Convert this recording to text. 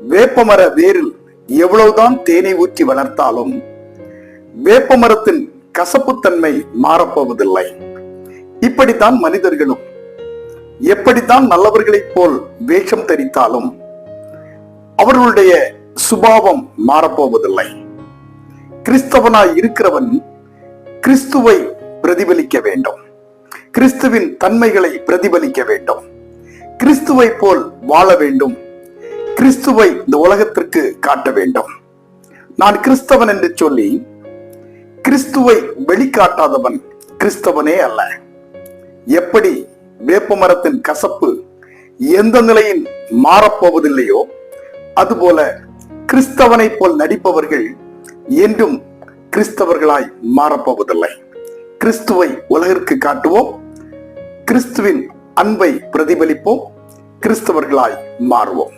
வேப்பமர வேரில் எவ்வளவுதான் தேனை ஊற்றி வளர்த்தாலும் வேப்பமரத்தின் கசப்புத்தன்மை மாறப்போவதில்லை. இப்படித்தான் மனிதர்களும் எப்படித்தான் நல்லவர்களைப் போல் வேஷம் தரித்தாலும் அவர்களுடைய சுபாவம் மாறப்போவதில்லை. கிறிஸ்தவனாய் இருக்கிறவன் கிறிஸ்துவை பிரதிபலிக்க வேண்டும். கிறிஸ்துவின் தன்மைகளை பிரதிபலிக்க வேண்டும். கிறிஸ்துவை போல் வாழ வேண்டும். கிறிஸ்துவை இந்த உலகத்திற்கு காட்ட வேண்டும். நான் கிறிஸ்தவன் என்று சொல்லி கிறிஸ்துவை வெளிக்காட்டாதவன் கிறிஸ்தவனே அல்ல. எப்படி வேப்பமரத்தின் கசப்பு எந்த நிலையில் மாறப்போவதில்லையோ அதுபோல கிறிஸ்தவனைப் போல் நடிப்பவர்கள் என்றும் கிறிஸ்தவர்களாய் மாறப்போவதில்லை. கிறிஸ்துவை உலகிற்கு காட்டுவோம். கிறிஸ்துவின் அன்பை பிரதிபலிப்போம். கிறிஸ்தவர்களாய் மாறுவோம்.